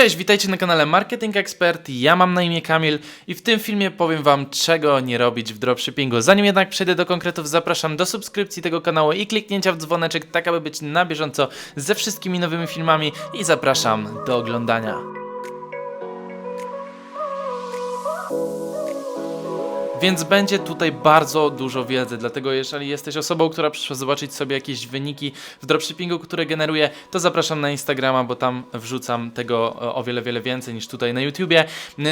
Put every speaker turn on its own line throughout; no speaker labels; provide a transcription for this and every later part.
Cześć, witajcie na kanale Marketing Expert. Ja mam na imię Kamil i w tym filmie powiem Wam, czego nie robić w dropshippingu. Zanim jednak przejdę do konkretów, zapraszam do subskrypcji tego kanału i kliknięcia w dzwoneczek, tak aby być na bieżąco ze wszystkimi nowymi filmami i zapraszam do oglądania. Więc będzie tutaj bardzo dużo wiedzy, dlatego jeżeli jesteś osobą, która przyszła zobaczyć sobie jakieś wyniki w dropshippingu, które generuję, to zapraszam na Instagrama, bo tam wrzucam tego e, o wiele, wiele więcej niż tutaj na YouTubie.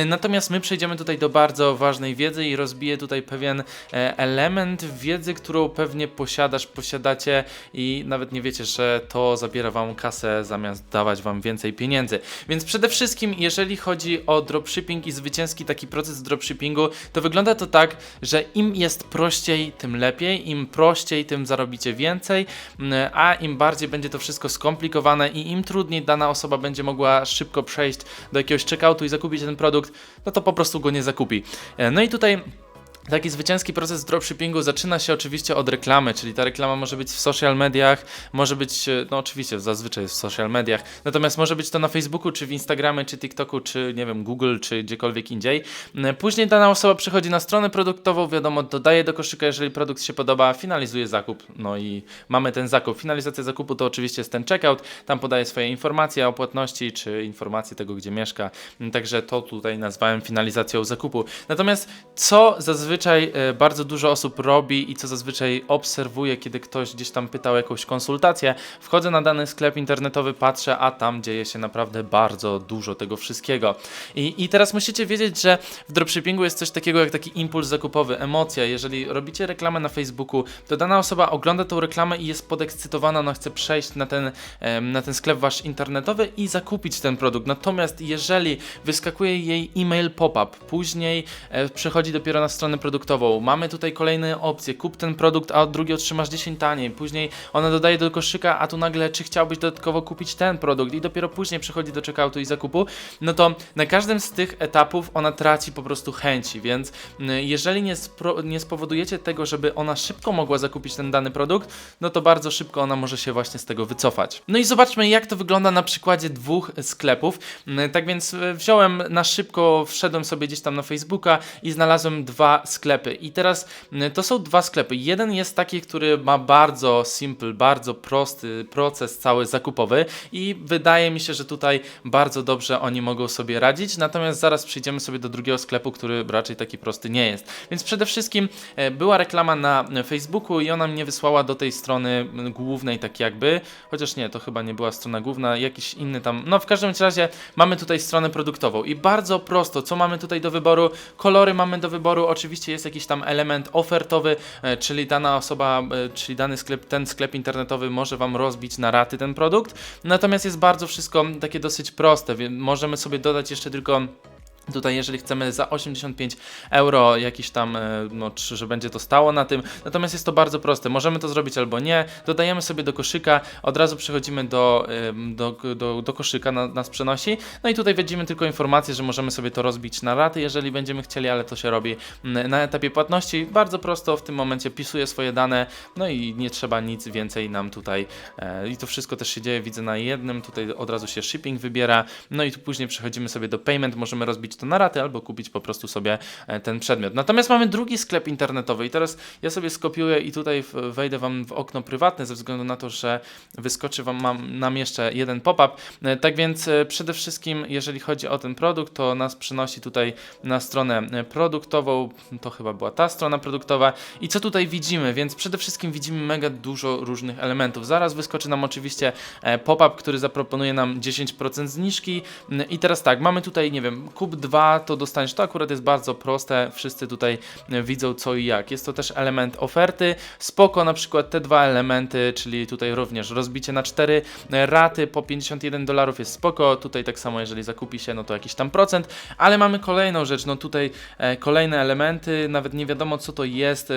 Natomiast my przejdziemy tutaj do bardzo ważnej wiedzy i rozbiję tutaj pewien e, element wiedzy, którą pewnie posiadasz, posiadacie i nawet nie wiecie, że to zabiera wam kasę zamiast dawać wam więcej pieniędzy. Więc przede wszystkim, jeżeli chodzi o dropshipping i zwycięski taki proces dropshippingu, to wygląda to tak, że im jest prościej, tym lepiej, im prościej, tym zarobicie więcej, mm, a im bardziej będzie to wszystko skomplikowane i im trudniej dana osoba będzie mogła szybko przejść do jakiegoś checkoutu i zakupić ten produkt, no to po prostu go nie zakupi. E, No i tutaj Taki zwycięski proces dropshippingu zaczyna się oczywiście od reklamy, czyli ta reklama może być w social mediach, może być, e, no oczywiście zazwyczaj jest w social mediach, natomiast może być to na Facebooku, czy w Instagramie, czy TikToku, czy nie wiem, Google, czy gdziekolwiek indziej. M, Później dana osoba przychodzi na stronę produktową, wiadomo, dodaje do koszyka, jeżeli produkt się podoba, finalizuje zakup, no i mamy ten zakup. Finalizacja zakupu to oczywiście jest ten checkout, tam podaje swoje informacje o płatności, czy informacje tego, gdzie mieszka, M, także to tutaj nazwałem finalizacją zakupu. Natomiast co zazwyczaj e, bardzo dużo osób robi i co zazwyczaj obserwuję, kiedy ktoś gdzieś tam pytał o jakąś konsultację, wchodzę na dany sklep internetowy, patrzę, a tam dzieje się naprawdę bardzo dużo tego wszystkiego. I, i teraz musicie wiedzieć, że w dropshippingu jest coś takiego jak taki impuls zakupowy, emocja. Jeżeli robicie reklamę na Facebooku, to dana osoba ogląda tą reklamę i jest podekscytowana, ona chce przejść na ten, na ten sklep wasz internetowy i zakupić ten produkt. Natomiast jeżeli wyskakuje jej e-mail pop-up, później e, przechodzi dopiero na stronę produktową, mamy tutaj kolejne opcje, kup ten produkt, a od drugi otrzymasz 10 taniej, później ona dodaje do koszyka, a tu nagle czy chciałbyś dodatkowo kupić ten produkt i dopiero później przechodzi do checkoutu i zakupu, no to na każdym z tych etapów ona traci po prostu chęci, więc mm, jeżeli nie, nie spowodujecie tego, żeby ona szybko mogła zakupić ten dany produkt, no to bardzo szybko ona może się właśnie z tego wycofać. No i zobaczmy jak to wygląda na przykładzie dwóch sklepów. Mm, Tak więc e, wziąłem na szybko, wszedłem sobie gdzieś tam na Facebooka i znalazłem dwa sklepy. I teraz mm, to są dwa sklepy. Jeden jest taki, który ma bardzo simple, bardzo prosty proces cały zakupowy i wydaje mi się, że tutaj bardzo dobrze oni mogą sobie radzić. Natomiast zaraz przejdziemy sobie do drugiego sklepu, który raczej taki prosty nie jest. Więc przede wszystkim e, była reklama na Facebooku i ona mnie wysłała do tej strony m, głównej, tak jakby. Chociaż nie, to chyba nie była strona główna, jakiś inny tam. No w każdym razie mamy tutaj stronę produktową i bardzo prosto, co mamy tutaj do wyboru? Kolory mamy do wyboru, oczywiście jest jakiś tam element ofertowy, e, czyli dana osoba, e, czyli dany sklep, ten sklep internetowy może Wam rozbić na raty ten produkt. Natomiast jest bardzo wszystko takie dosyć proste, więc możemy sobie dodać jeszcze tylko Tutaj, jeżeli chcemy za 85 euro jakiś tam, e, no, czy, że będzie to stało na tym, natomiast jest to bardzo proste. Możemy to zrobić albo nie. Dodajemy sobie do koszyka, od razu przechodzimy do, do, do, do koszyka, na, nas przenosi. No i tutaj widzimy tylko informację, że możemy sobie to rozbić na raty, jeżeli będziemy chcieli, ale to się robi na etapie płatności. Bardzo prosto w tym momencie pisuję swoje dane, no i nie trzeba nic więcej nam tutaj. E, I to wszystko też się dzieje, widzę na jednym. Tutaj od razu się shipping wybiera. No i tu później przechodzimy sobie do payment, możemy rozbić to na raty albo kupić po prostu sobie e, ten przedmiot. Natomiast mamy drugi sklep internetowy i teraz ja sobie skopiuję i tutaj wejdę Wam w okno prywatne ze względu na to, że wyskoczy Wam mam, nam jeszcze jeden pop-up. E, Tak więc e, przede wszystkim jeżeli chodzi o ten produkt, to nas przenosi tutaj na stronę produktową, to chyba była ta strona produktowa i co tutaj widzimy, więc przede wszystkim widzimy mega dużo różnych elementów. Zaraz wyskoczy nam oczywiście pop-up, który zaproponuje nam 10% zniżki i teraz tak, mamy tutaj, nie wiem, kup 2 to dostaniesz, to akurat jest bardzo proste, wszyscy tutaj e, widzą co i jak. Jest to też element oferty, spoko na przykład te dwa elementy, czyli tutaj również rozbicie na 4 raty po 51 dolarów jest spoko, tutaj tak samo jeżeli zakupi się, no to jakiś tam procent, ale mamy kolejną rzecz, no tutaj e, kolejne elementy, nawet nie wiadomo co to jest,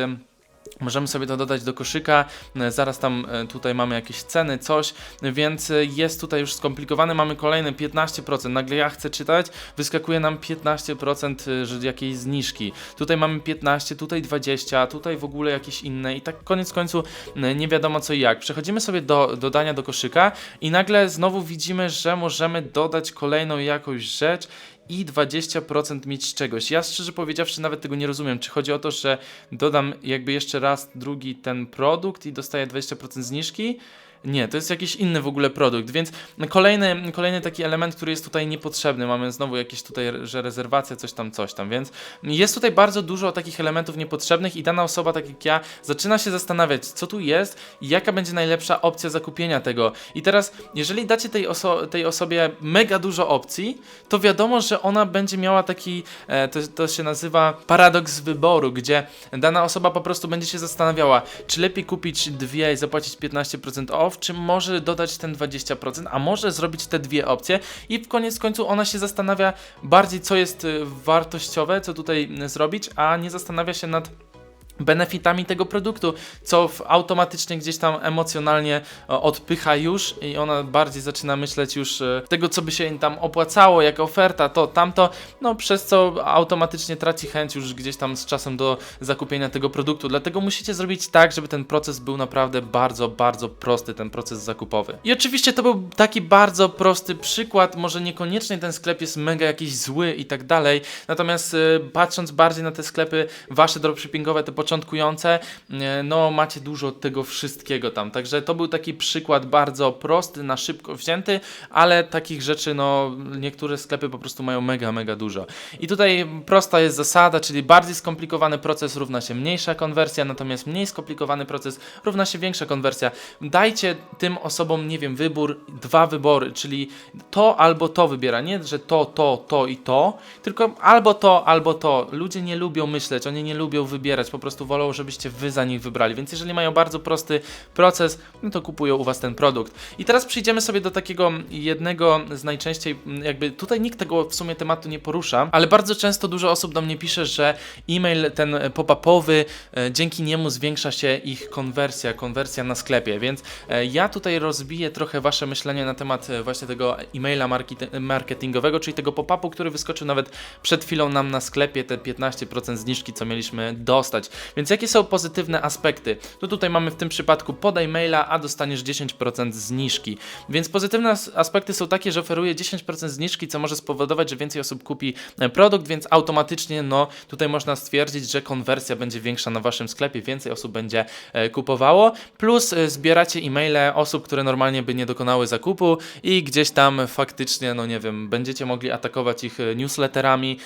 Możemy sobie to dodać do koszyka, e, zaraz tam e, tutaj mamy jakieś ceny, coś, więc e, jest tutaj już skomplikowane, mamy kolejne 15%, nagle ja chcę czytać, wyskakuje nam 15% e, że jakiejś zniżki, tutaj mamy 15, tutaj 20, tutaj w ogóle jakieś inne. I tak koniec końców e, nie wiadomo co i jak. Przechodzimy sobie do dodania do koszyka i nagle znowu widzimy, że możemy dodać kolejną jakąś rzecz i 20% mieć czegoś. Ja szczerze powiedziawszy nawet tego nie rozumiem. Czy chodzi o to, że dodam jakby jeszcze raz drugi ten produkt i dostaję 20% zniżki? Nie, to jest jakiś inny w ogóle produkt, więc kolejny, kolejny taki element, który jest tutaj niepotrzebny. Mamy znowu jakieś tutaj, że rezerwacja, coś tam, coś tam, więc jest tutaj bardzo dużo takich elementów niepotrzebnych i dana osoba, tak jak ja, zaczyna się zastanawiać, co tu jest i jaka będzie najlepsza opcja zakupienia tego. I teraz, jeżeli dacie tej, oso tej osobie mega dużo opcji, to wiadomo, że ona będzie miała taki, e, to, to się nazywa paradoks wyboru, gdzie dana osoba po prostu będzie się zastanawiała, czy lepiej kupić dwie i zapłacić 15% off, czy może dodać ten 20%, a może zrobić te dwie opcje i w koniec końców ona się zastanawia bardziej, co jest y, wartościowe, co tutaj y, zrobić, a nie zastanawia się nad benefitami tego produktu, co automatycznie gdzieś tam emocjonalnie o, odpycha już i ona bardziej zaczyna myśleć już e, tego, co by się im tam opłacało, jaka oferta, to, tamto, no przez co automatycznie traci chęć już gdzieś tam z czasem do zakupienia tego produktu. Dlatego musicie zrobić tak, żeby ten proces był naprawdę bardzo, bardzo prosty, ten proces zakupowy. I oczywiście to był taki bardzo prosty przykład, może niekoniecznie ten sklep jest mega jakiś zły i tak dalej, natomiast e, patrząc bardziej na te sklepy wasze dropshippingowe, te początkujące, e, no macie dużo tego wszystkiego tam. Także to był taki przykład bardzo prosty, na szybko wzięty, ale takich rzeczy, no niektóre sklepy po prostu mają mega, mega dużo. I tutaj prosta jest zasada, czyli bardziej skomplikowany proces równa się mniejsza konwersja, natomiast mniej skomplikowany proces równa się większa konwersja. Dajcie tym osobom, nie wiem, wybór, dwa wybory, czyli to albo to wybiera, nie, że to, to, to i to, tylko albo to, albo to. Ludzie nie lubią myśleć, oni nie lubią wybierać, po prostu wolą, żebyście wy za nich wybrali. Więc jeżeli mają bardzo prosty proces, no to kupują u was ten produkt. I teraz przyjdziemy sobie do takiego jednego z najczęściej, jakby tutaj nikt tego w sumie tematu nie porusza, ale bardzo często dużo osób do mnie pisze, że e-mail ten pop-upowy, e, dzięki niemu zwiększa się ich konwersja, konwersja na sklepie, więc e, ja tutaj rozbiję trochę wasze myślenie na temat e, właśnie tego e-maila market- marketingowego, czyli tego pop-upu, który wyskoczył nawet przed chwilą nam na sklepie, te 15% zniżki, co mieliśmy dostać. Więc jakie są pozytywne aspekty? No tutaj mamy w tym przypadku podaj maila, a dostaniesz 10% zniżki. Więc pozytywne as- aspekty są takie, że oferuje 10% zniżki, co może spowodować, że więcej osób kupi e, produkt, więc automatycznie no tutaj można stwierdzić, że konwersja będzie większa na waszym sklepie, więcej osób będzie e, kupowało, plus e, zbieracie e-maile osób, które normalnie by nie dokonały zakupu i gdzieś tam faktycznie, no nie wiem, będziecie mogli atakować ich newsletterami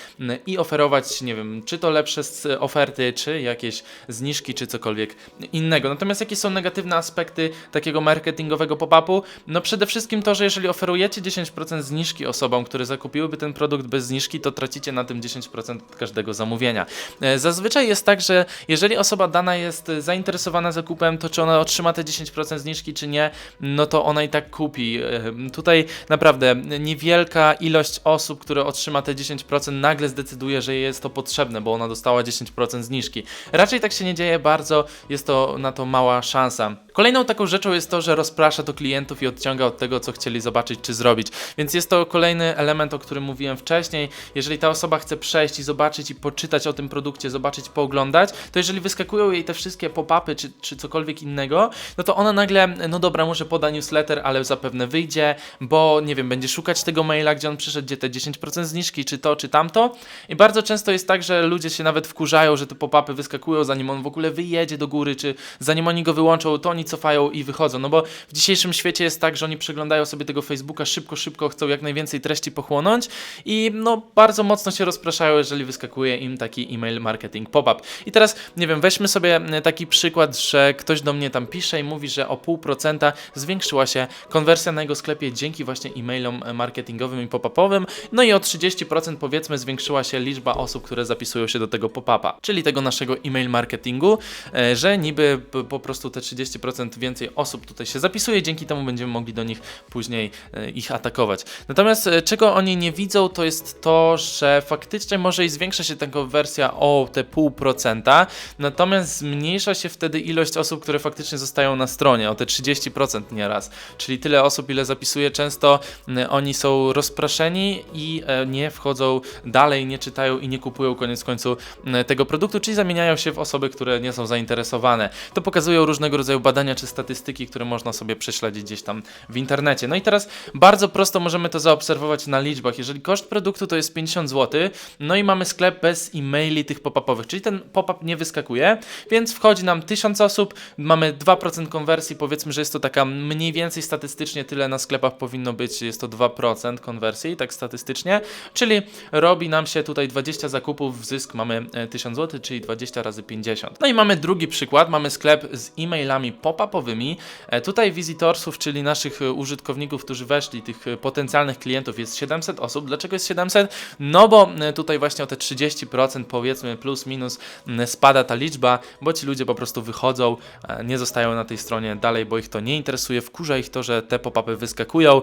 i oferować, nie wiem, czy to lepsze oferty, czy jakieś zniżki, czy cokolwiek innego. Natomiast jakie są negatywne aspekty takiego marketingowego pop-upu? No przede wszystkim to, że jeżeli oferujecie 10% zniżki osobom, które zakupiłyby ten produkt bez zniżki, to tracicie na tym 10% każdego zamówienia. E, Zazwyczaj jest tak, że jeżeli osoba dana jest zainteresowana zakupem, to czy ona otrzyma te 10% zniżki, czy nie, no to ona i tak kupi. E, Tutaj naprawdę niewielka ilość osób, które otrzyma te 10%, nagle zdecyduje, że jest to potrzebne, bo ona dostała 10% zniżki. Raczej tak się nie dzieje bardzo, jest to na to mała szansa. Kolejną taką rzeczą jest to, że rozprasza to klientów i odciąga od tego, co chcieli zobaczyć czy zrobić. Więc jest to kolejny element, o którym mówiłem wcześniej. Jeżeli ta osoba chce przejść i zobaczyć i poczytać o tym produkcie, zobaczyć, pooglądać, to jeżeli wyskakują jej te wszystkie pop-upy czy, czy cokolwiek innego, no to ona nagle, no dobra, może poda newsletter, ale zapewne wyjdzie, bo nie wiem, będzie szukać tego maila, gdzie on przyszedł, gdzie te 10% zniżki, czy to, czy tamto. I bardzo często jest tak, że ludzie się nawet wkurzają, że te pop-upy wyskakują, zanim on w ogóle wyjedzie do góry, czy zanim oni go wyłączą, to oni cofają i wychodzą. No bo w dzisiejszym świecie jest tak, że oni przeglądają sobie tego Facebooka szybko, szybko, chcą jak najwięcej treści pochłonąć i no bardzo mocno się rozpraszają, jeżeli wyskakuje im taki e-mail marketing pop-up. I teraz, nie wiem, weźmy sobie e, taki przykład, że ktoś do mnie tam pisze i mówi, że o pół procenta zwiększyła się konwersja na jego sklepie dzięki właśnie e-mailom marketingowym i pop-upowym, no i o 30% powiedzmy zwiększyła się liczba osób, które zapisują się do tego pop-upa, czyli tego naszego e-mail marketingu, e, że niby po prostu te 30% 30% więcej osób tutaj się zapisuje, dzięki temu będziemy mogli do nich później e, ich atakować. Natomiast e, czego oni nie widzą, to jest to, że faktycznie może i zwiększa się ta konwersja o te pół procenta, natomiast zmniejsza się wtedy ilość osób, które faktycznie zostają na stronie, o te 30% nieraz. Czyli tyle osób, ile zapisuje, często oni są rozpraszeni i e, nie wchodzą dalej, nie czytają i nie kupują koniec końców tego produktu, czyli zamieniają się w osoby, które nie są zainteresowane. To pokazują różnego rodzaju badania czy statystyki, które można sobie prześledzić gdzieś tam w internecie. No i teraz bardzo prosto możemy to zaobserwować na liczbach. Jeżeli koszt produktu to jest 50 zł, no i mamy sklep bez e-maili tych pop-upowych, czyli ten pop-up nie wyskakuje, więc wchodzi nam 1000 osób, mamy 2% konwersji, powiedzmy, że jest to taka mniej więcej statystycznie tyle na sklepach powinno być, jest to 2% konwersji, tak statystycznie, czyli robi nam się tutaj 20 zakupów, w zysk mamy e, 1000 zł, czyli 20 razy 50. No i mamy drugi przykład, mamy sklep z e-mailami pop-upowymi, e, tutaj wizytorsów, czyli naszych e, użytkowników, którzy weszli, tych e, potencjalnych klientów jest 700 osób. Dlaczego jest 700? No bo tutaj właśnie o te 30% powiedzmy plus minus spada ta liczba, bo ci ludzie po prostu wychodzą, nie zostają na tej stronie dalej, bo ich to nie interesuje, wkurza ich to, że te pop-upy wyskakują.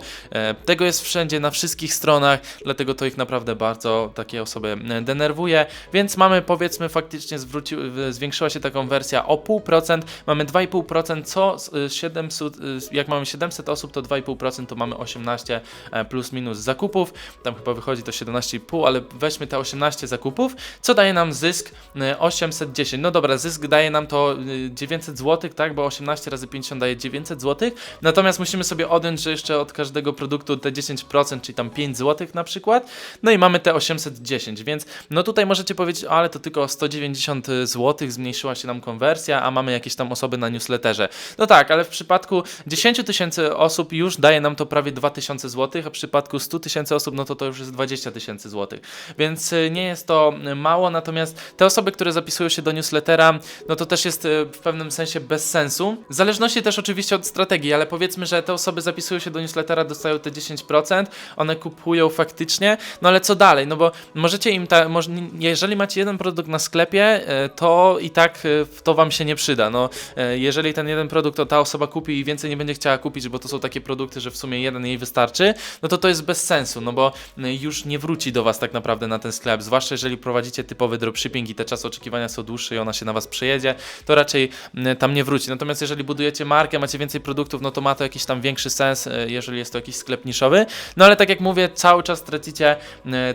Tego jest wszędzie, na wszystkich stronach, dlatego to ich naprawdę bardzo takie osoby denerwuje, więc mamy powiedzmy faktycznie zwróci, zwiększyła się ta konwersja o 0,5%, mamy 2,5%, co z, y, 700, y, jak mamy 700 osób, to 2,5% to mamy 18 e, plus minus zakupów, tam chyba wychodzi to 17,5, ale weźmy te 18 zakupów, co daje nam zysk y, 810. No dobra, zysk daje nam to y, 900 zł, tak, bo 18 razy 50 daje 900 zł, natomiast musimy sobie odjąć, że jeszcze od każdego produktu te 10%, czyli tam 5 zł na przykład, no i mamy te 810, więc no tutaj możecie powiedzieć, ale to tylko o 190 zł zmniejszyła się nam konwersja, a mamy jakieś tam osoby na newsletterze. No tak, ale w przypadku 10 tysięcy osób już daje nam to prawie 2000 zł, a w przypadku 100 tysięcy osób, no to to już jest 20 tysięcy złotych. Więc y, nie jest to y, mało, natomiast te osoby, które zapisują się do newslettera, no to też jest y, w pewnym sensie bez sensu. W zależności też oczywiście od strategii, ale powiedzmy, że te osoby zapisują się do newslettera, dostają te 10%, one kupują faktycznie, no ale co dalej? No bo możecie im, ta, moż, jeżeli macie jeden produkt na sklepie, to i tak to wam się nie przyda. No, jeżeli ten jeden produkt to ta osoba kupi i więcej nie będzie chciała kupić, bo to są takie produkty, że w sumie jeden jej wystarczy, no to to jest bez sensu, no bo y, już nie wróci do was tak naprawdę na ten sklep, zwłaszcza jeżeli prowadzicie typowy dropshipping i te czasy oczekiwania są dłuższe i ona się na was przejedzie, to raczej y, tam nie wróci. Natomiast jeżeli budujecie markę, macie więcej produktów, no to ma to jakiś tam większy sens, y, jeżeli jest to jakiś sklep niszowy. No ale tak jak mówię, cały czas tracicie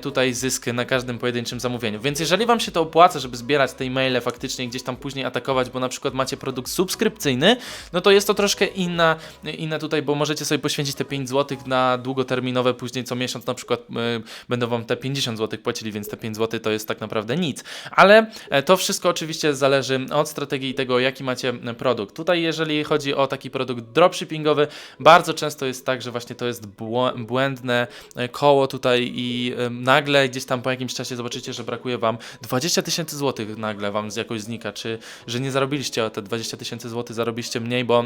tutaj zysk na każdym pojedynczym zamówieniu. Więc jeżeli wam się to opłaca, żeby zbierać te e-maile faktycznie gdzieś tam później atakować, bo na przykład macie produkt subskrypcyjny, no to jest to troszkę inna, inna tutaj, bo możecie sobie poświęcić te 5 zł na długoterminowe, później co miesiąc na przykład y, będą wam te 50 zł płacili, więc te 5 zł to jest tak naprawdę nic. Ale e, to wszystko oczywiście zależy od strategii tego, jaki macie e, produkt. Tutaj jeżeli chodzi o taki produkt dropshippingowy, bardzo często jest tak, że właśnie to jest błędne e, koło tutaj i e, nagle gdzieś tam po jakimś czasie zobaczycie, że brakuje wam 20 tysięcy złotych nagle wam jakoś znika, czy że nie zarobiliście o te 20 tysięcy złotych, zarobiliście mniej, bo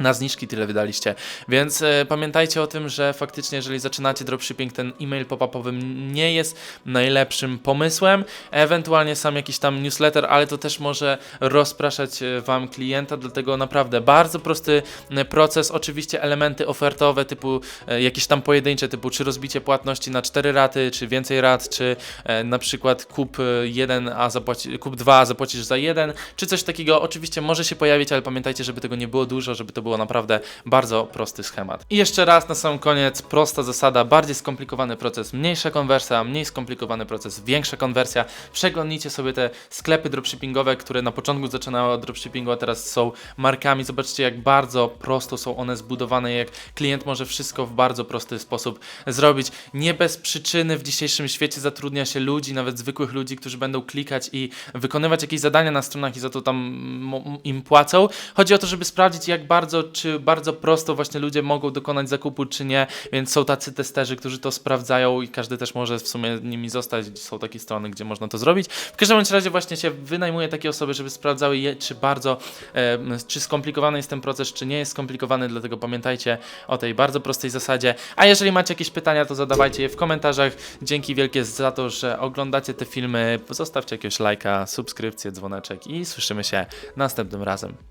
na zniżki tyle wydaliście. Więc e, pamiętajcie o tym, że faktycznie, jeżeli zaczynacie dropshipping, ten e-mail pop-upowy nie jest najlepszym pomysłem. Ewentualnie sam jakiś tam newsletter, ale to też może rozpraszać e, wam klienta, dlatego naprawdę bardzo prosty e, proces. Oczywiście elementy ofertowe, typu e, jakieś tam pojedyncze, typu czy rozbicie płatności na 4 raty, czy więcej rat, czy na przykład kup e, jeden, a zapłaci, kup dwa, a zapłacisz za jeden, czy coś takiego. Oczywiście może się pojawić, ale pamiętajcie, żeby tego nie było dużo, żeby to było naprawdę bardzo prosty schemat. I jeszcze raz na sam koniec, prosta zasada, bardziej skomplikowany proces, mniejsza konwersja, mniej skomplikowany proces, większa konwersja. Przeglądnijcie sobie te sklepy dropshippingowe, które na początku zaczynały od dropshippingu, a teraz są markami. Zobaczcie, jak bardzo prosto są one zbudowane, jak klient może wszystko w bardzo prosty sposób zrobić. Nie bez przyczyny w dzisiejszym świecie zatrudnia się ludzi, nawet zwykłych ludzi, którzy będą klikać i wykonywać jakieś zadania na stronach i za to tam m- im płacą. Chodzi o to, żeby sprawdzić, jak bardzo, czy bardzo prosto właśnie ludzie mogą dokonać zakupu, czy nie, więc są tacy testerzy, którzy to sprawdzają i każdy też może w sumie nimi zostać. Są takie strony, gdzie można to zrobić. W każdym razie właśnie się wynajmuje takie osoby, żeby sprawdzały, je, czy bardzo, e, czy skomplikowany jest ten proces, czy nie jest skomplikowany, dlatego pamiętajcie o tej bardzo prostej zasadzie. A jeżeli macie jakieś pytania, to zadawajcie je w komentarzach. Dzięki wielkie za to, że oglądacie te filmy. Zostawcie jakiegoś lajka, subskrypcję, dzwoneczek i słyszymy się następnym razem.